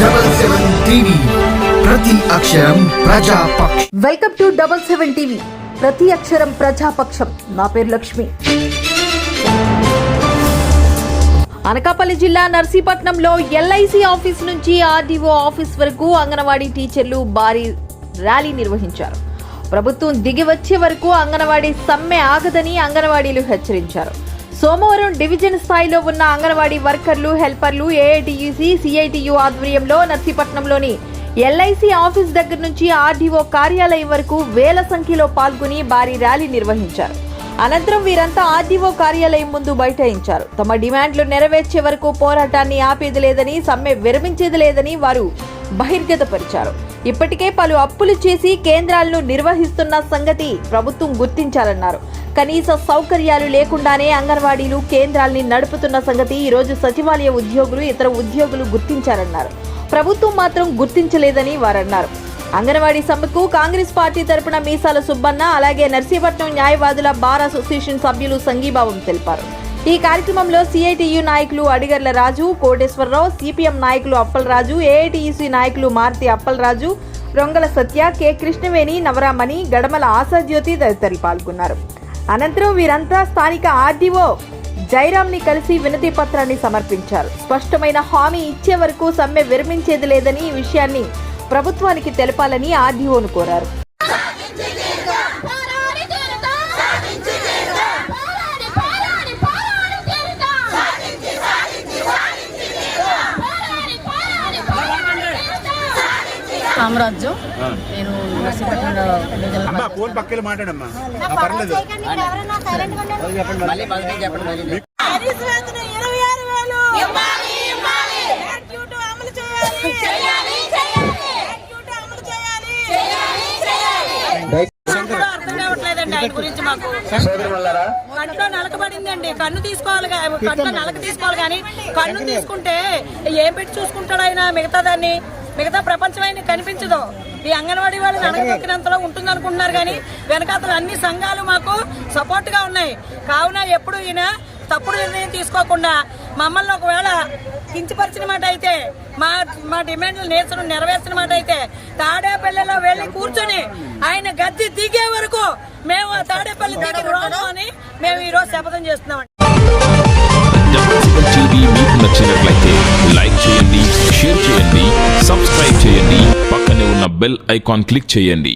Double seven TV ప్రతి అక్షరం ప్రజాపక్ష welcome to double seven TV ప్రతి అక్షరం ప్రజాపక్షం నా పేరు లక్ష్మి అనకాపల్లి జిల్లా నర్సీపట్నంలో ఎల్ఐసి ఆఫీస్ నుంచి ఆర్డీఓ ఆఫీస్ వరకు అంగన్వాడీ టీచర్లు భారీ ర్యాలీ నిర్వహించారు. ప్రభుత్వం దిగి వచ్చే వరకు అంగన్వాడీ సమ్మె ఆగదని అంగన్వాడీలు హెచ్చరించారు. సోమవారం డివిజన్ స్థాయిలో ఉన్న అంగన్వాడీ వర్కర్లు హెల్పర్లు ఏఐటియుసి సిఐటియు ఆధ్వర్యంలో నర్సీపట్నంలోని ఎల్ఐసి ఆఫీస్ దగ్గర నుంచి ఆర్డీఓ కార్యాలయం వరకు వేల సంఖ్యలో పాల్గొని భారీ ర్యాలీ నిర్వహించారు. అనంతరం వీరంతా ఆర్డీఓ కార్యాలయం ముందు బైఠాయించారు. తమ డిమాండ్లు నెరవేర్చే వరకు పోరాటాన్ని ఆపేది లేదని సమ్మె విరమించేది లేదని వారు బహిర్గతపరిచారు. ఇప్పటికే పలు అప్పులు చేసి కేంద్రాలను నిర్వహిస్తున్న సంగతి ప్రభుత్వం గుర్తించాలన్నారు. కనీస సౌకర్యాలు లేకుండానే అంగన్వాడీలు కేంద్రాల్ని నడుపుతున్న సంగతి ఈరోజు సచివాలయ ఉద్యోగులు ఇతర ఉద్యోగులు గుర్తించారన్నారు. ప్రభుత్వం మాత్రం గుర్తించలేదని వారన్నారు. అంగన్వాడీ సమ్మెకు కాంగ్రెస్ పార్టీ తరపున మీసాల సుబ్బన్న అలాగే నర్సీపట్నం న్యాయవాదుల బార్ అసోసియేషన్ సభ్యులు సంఘీభావం తెలిపారు. ఈ కార్యక్రమంలో సిఐటియు నాయకులు అడిగర్ల రాజు కోటేశ్వరరావు సిపిఎం నాయకులు అప్పలరాజు ఏఐటియుసి నాయకులు మారుతి అప్పలరాజు రొంగల సత్య కె కృష్ణవేణి నవరామణి గడమల ఆశాజ్యోతి తదితరులు పాల్గొన్నారు. అనంతరం వీరంతా స్థానిక ఆర్డీఓ జైరామ్ని కలిసి వినతి పత్రాన్ని సమర్పించారు. స్పష్టమైన హామీ ఇచ్చే వరకు సమ్మె విరమించేది లేదని ఈ విషయాన్ని ప్రభుత్వానికి తెలపాలని ఆర్డీఓను కోరారు. పోరాడి తీరుతా సాధించి ఆయన గురించి మాకు. కంట్లో నలకబడిందండి. కన్ను తీసుకోవాలి కంట్లో నలక తీసుకోవాలి కానీ కన్ను తీసుకుంటే ఏం పెట్టి చూసుకుంటాడు ఆయన మిగతా దాన్ని? మిగతా ప్రపంచం ఆయన కనిపించదు. ఈ అంగన్వాడీ వాళ్ళు నడకబెక్కినంతలో ఉంటుంది అనుకుంటున్నారు కానీ వెనకాతలు అన్ని సంఘాలు మాకు సపోర్ట్గా ఉన్నాయి. కావున ఎప్పుడు ఈయన తప్పుడు నిర్ణయం తీసుకోకుండా మమ్మల్ని ఒకవేళ కించపరిచిన మాట అయితే మా మా డిమాండ్లు నేర్చడం నెరవేర్చిన మాట అయితే తాడేపల్లిలో వెళ్ళి కూర్చొని ఆయన గద్దె దిగే వరకు మేము ఆ తాడేపల్లి దిగి రాము అని మేము ఈ రోజు శపథం చేస్తున్నాం డబుల్ సెవెన్ టీవీ మీకు నచ్చినట్లయితే లైక్ చేయండి షేర్ చేయండి సబ్స్క్రైబ్ చేయండి పక్కనే ఉన్న బెల్ ఐకాన్ క్లిక్ చేయండి.